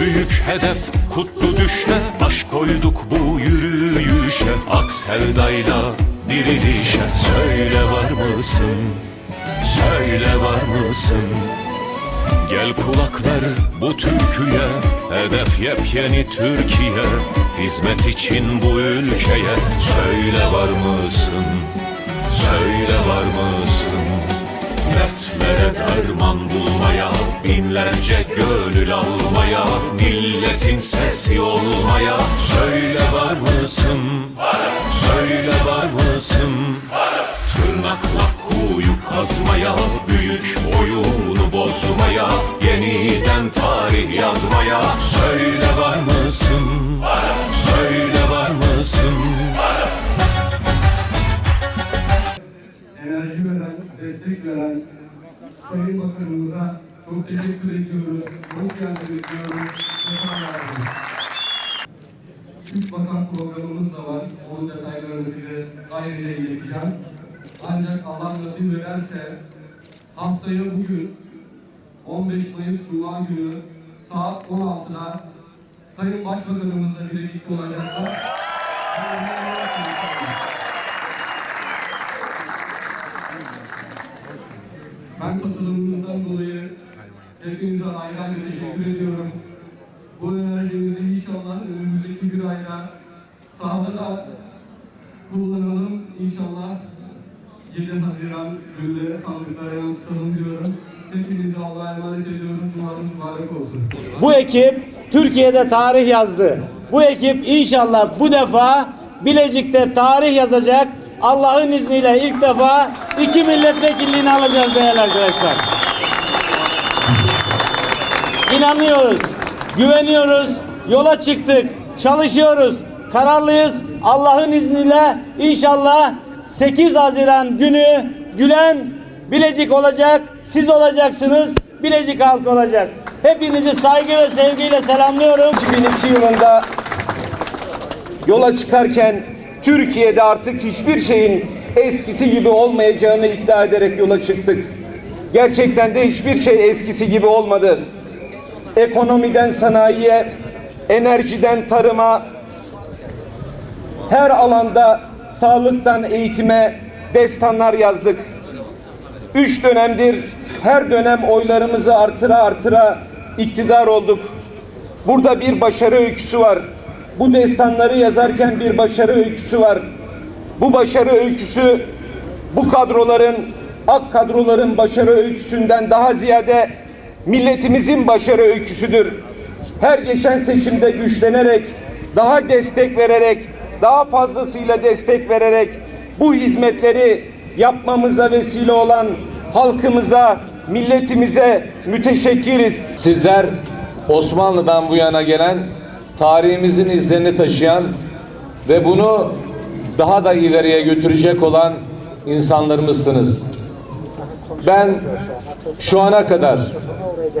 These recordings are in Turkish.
büyük hedef kutlu düşle Baş koyduk bu yürüyüşe Akseldayla dirilişe Söyle var mısın? Söyle var mısın? Gel kulak ver bu türküye Hedef yepyeni Türkiye Hizmet için bu ülkeye Söyle var mısın? Söyle var mısın? Dertlere derman bulmaya Binlerce gönül almaya Milletin sesi olmaya Söyle var mısın? Söyle var mısın? Tırnakla kuyu kazmaya Büyük oyunu bozmaya Yeniden tarih yazmaya Söyle var mısın? Söyle var mısın? enerji veren, destek veren Sayın Bakanımıza çok teşekkür ediyoruz. Hoş geldiniz diyoruz. Üç bakan programımız da var. Onun detaylarını size ayrıca ileteceğim. Ancak Allah nasip ederse haftaya bugün 15 Mayıs Cuma günü saat 16'da Sayın Başbakanımızla birlikte olacaklar. Ben katılımınızdan dolayı hepinize ayrı ayrı teşekkür ediyorum. Bu enerjimizi inşallah önümüzdeki bir ayda sahada kullanalım. İnşallah 7 Haziran günleri sandıklara yansıtalım diyorum. Hepinizi Allah'a emanet ediyorum. Cumanız mübarek olsun. Bu ekip Türkiye'de tarih yazdı. Bu ekip inşallah bu defa Bilecik'te tarih yazacak. Allah'ın izniyle ilk defa iki milletvekilliğini alacağız değerli arkadaşlar. İnanıyoruz, güveniyoruz, yola çıktık, çalışıyoruz, kararlıyız. Allah'ın izniyle inşallah 8 Haziran günü Gülen Bilecik olacak, siz olacaksınız, Bilecik halkı olacak. Hepinizi saygı ve sevgiyle selamlıyorum. 2002 yılında yola çıkarken Türkiye'de artık hiçbir şeyin eskisi gibi olmayacağını iddia ederek yola çıktık. Gerçekten de hiçbir şey eskisi gibi olmadı. Ekonomiden sanayiye, enerjiden tarıma, her alanda sağlıktan eğitime destanlar yazdık. Üç dönemdir her dönem oylarımızı artıra artıra iktidar olduk. Burada bir başarı öyküsü var. Bu destanları yazarken bir başarı öyküsü var. Bu başarı öyküsü bu kadroların, ak kadroların başarı öyküsünden daha ziyade milletimizin başarı öyküsüdür. Her geçen seçimde güçlenerek, daha destek vererek, daha fazlasıyla destek vererek bu hizmetleri yapmamıza vesile olan halkımıza, milletimize müteşekkiriz. Sizler Osmanlı'dan bu yana gelen tarihimizin izlerini taşıyan ve bunu daha da ileriye götürecek olan insanlarımızsınız. Ben şu ana kadar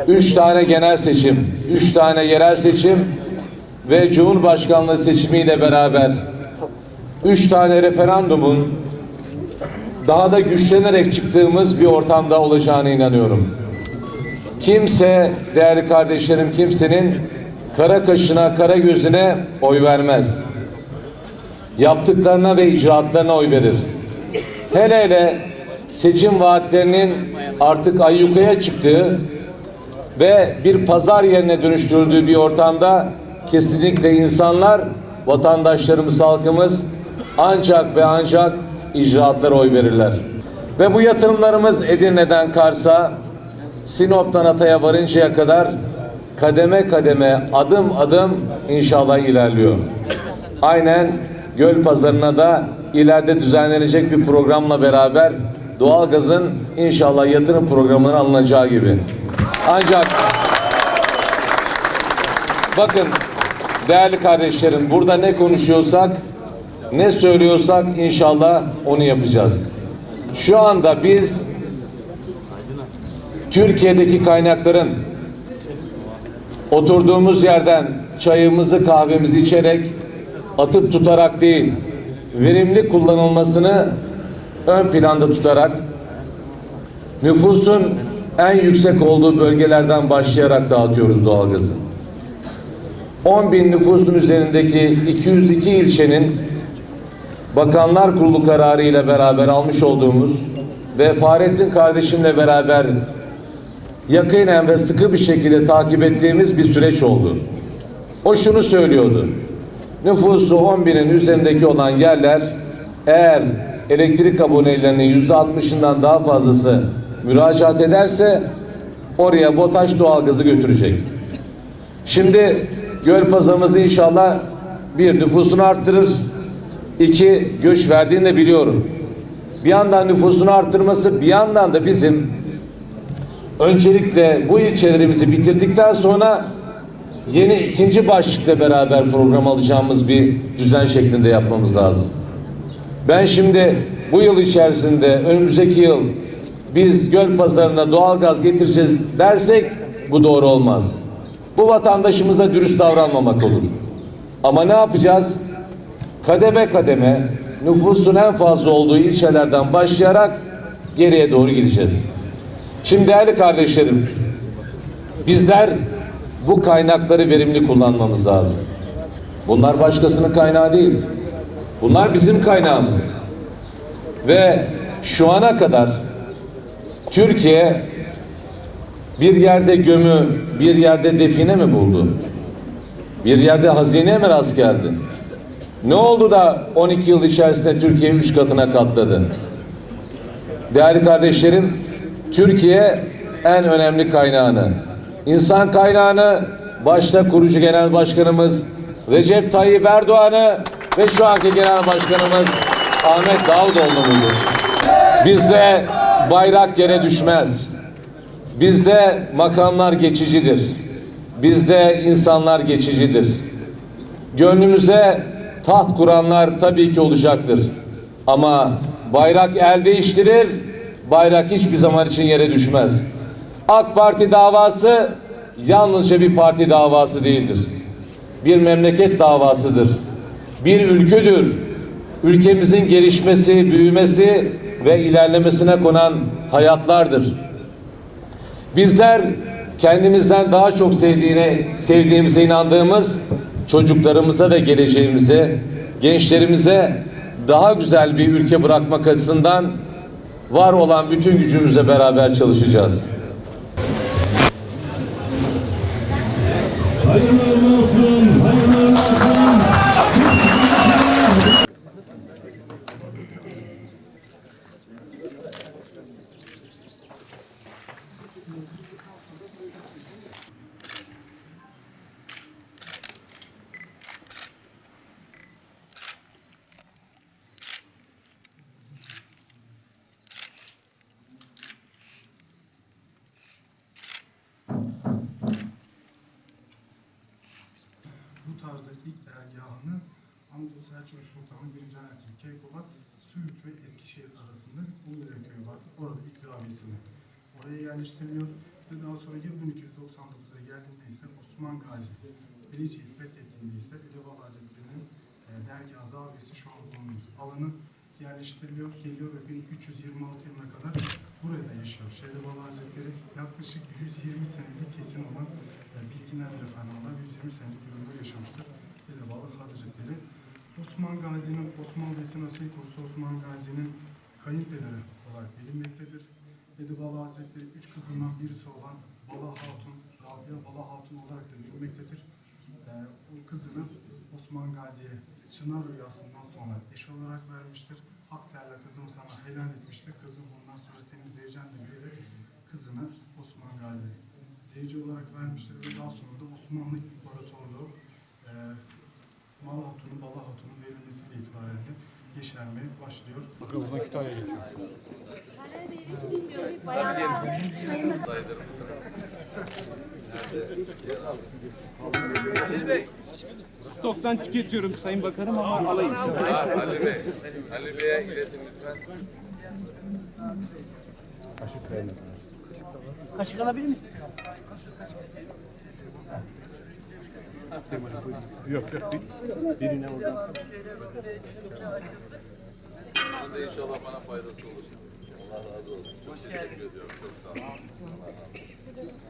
üç tane genel seçim, üç tane yerel seçim ve Cumhurbaşkanlığı seçimiyle beraber üç tane referandumun daha da güçlenerek çıktığımız bir ortamda olacağına inanıyorum. Kimse değerli kardeşlerim kimsenin kara kaşına kara gözüne oy vermez. Yaptıklarına ve icraatlarına oy verir. Hele hele seçim vaatlerinin artık ayyukaya çıktığı ve bir pazar yerine dönüştürüldüğü bir ortamda kesinlikle insanlar, vatandaşlarımız, halkımız ancak ve ancak icraatlara oy verirler. Ve bu yatırımlarımız Edirne'den Kars'a, Sinop'tan Hatay'a varıncaya kadar kademe kademe adım adım inşallah ilerliyor. Aynen göl pazarına da ileride düzenlenecek bir programla beraber doğalgazın inşallah yatırım programına alınacağı gibi. Ancak bakın değerli kardeşlerim burada ne konuşuyorsak ne söylüyorsak inşallah onu yapacağız. Şu anda biz Türkiye'deki kaynakların oturduğumuz yerden çayımızı kahvemizi içerek atıp tutarak değil verimli kullanılmasını ön planda tutarak nüfusun en yüksek olduğu bölgelerden başlayarak dağıtıyoruz doğalgazı. 10 bin nüfusun üzerindeki 202 ilçenin Bakanlar Kurulu kararı ile beraber almış olduğumuz ve Fahrettin kardeşimle beraber yakinen ve sıkı bir şekilde takip ettiğimiz bir süreç oldu. O şunu söylüyordu. Nüfusu 10 binin üzerindeki olan yerler eğer elektrik abonelerinin yüzde altmışından daha fazlası müracaat ederse oraya BOTAŞ doğalgazı götürecek. Şimdi Gölpazarımızda inşallah bir nüfusunu arttırır, iki göç verdiğini de biliyorum. Bir yandan nüfusunu arttırması, bir yandan da bizim öncelikle bu ilçelerimizi bitirdikten sonra yeni ikinci başlıkla beraber program alacağımız bir düzen şeklinde yapmamız lazım. Ben şimdi bu yıl içerisinde önümüzdeki yıl biz göl pazarına doğalgaz getireceğiz dersek bu doğru olmaz. Bu vatandaşımıza dürüst davranmamak olur. Ama ne yapacağız? Kademe kademe nüfusun en fazla olduğu ilçelerden başlayarak geriye doğru gideceğiz. Şimdi değerli kardeşlerim, bizler bu kaynakları verimli kullanmamız lazım. Bunlar başkasının kaynağı değil. Bunlar bizim kaynağımız. Ve şu ana kadar Türkiye bir yerde gömü, bir yerde define mi buldu? Bir yerde hazine mi rast geldi? Ne oldu da 12 yıl içerisinde Türkiye üç katına katladı? Değerli kardeşlerim, Türkiye en önemli kaynağını, insan kaynağını başta kurucu genel başkanımız Recep Tayyip Erdoğan'ı ve şu anki genel başkanımız Ahmet Davutoğlu'nu buldu. Bizde bayrak yere düşmez. Bizde makamlar geçicidir. Bizde insanlar geçicidir. Gönlümüze taht kuranlar tabii ki olacaktır. Ama bayrak el değiştirir, bayrak hiçbir zaman için yere düşmez. AK Parti davası yalnızca bir parti davası değildir. Bir memleket davasıdır. Bir ülküdür. Ülkemizin gelişmesi, büyümesi ve ilerlemesine konan hayatlardır. Bizler kendimizden daha çok sevdiğine, sevdiğimize inandığımız çocuklarımıza ve geleceğimize, gençlerimize daha güzel bir ülke bırakmak açısından var olan bütün gücümüzle beraber çalışacağız. bu tarzda ilk dergahını Anadolu Selçuklu Sultanı 1. Alaaddin Keykubat, Söğüt ve Eskişehir arasında Uludere Köyü vardı. Orada ilk zaviyesini oraya yerleştiriliyor ve daha sonra yıl 1299'a geldiğinde ise Osman Gazi Bilecik'i fethettiğinde ise Edevalı Hazretleri'nin e, dergah zaviyesi şu an bulunduğumuz alanı yerleştiriliyor, geliyor ve 1326 yılına kadar burada yaşıyor. Şehdevalı Hazretleri yaklaşık 120 senelik kesin olan e, bilginler efendiler 120 senelik bir yaşamıştır. Şehdevalı Hazretleri. Osman Gazi'nin, Osmanlı Devleti'nin asil kurusu Osman Gazi'nin kayınpederi olarak bilinmektedir. Edebalı Hazretleri üç kızından birisi olan Bala Hatun, Rabia Bala Hatun olarak da bilinmektedir. Ee, o kızını Osman Gazi'ye Çınar rüyasından sonra eş olarak vermiştir. Hak Teala kızımı sana helal etmiştir. Kızım bundan sonra senin zevcen de diyerek kızını Osman Gazi zevci olarak vermiştir ve daha sonra da Osmanlı İmparatorluğu e, Mal Hatun'un, Bala Hatun'un verilmesiyle itibaren de yeşermeye başlıyor. Stoktan tüketiyorum Sayın Bakanım ama alayım. Ali Bey, Ali Bey'e iletin lütfen. Kaşık alabilir miyim? İnşallah bana faydası olur. Allah razı olsun. Teşekkür ediyorum. Çok sağ olun.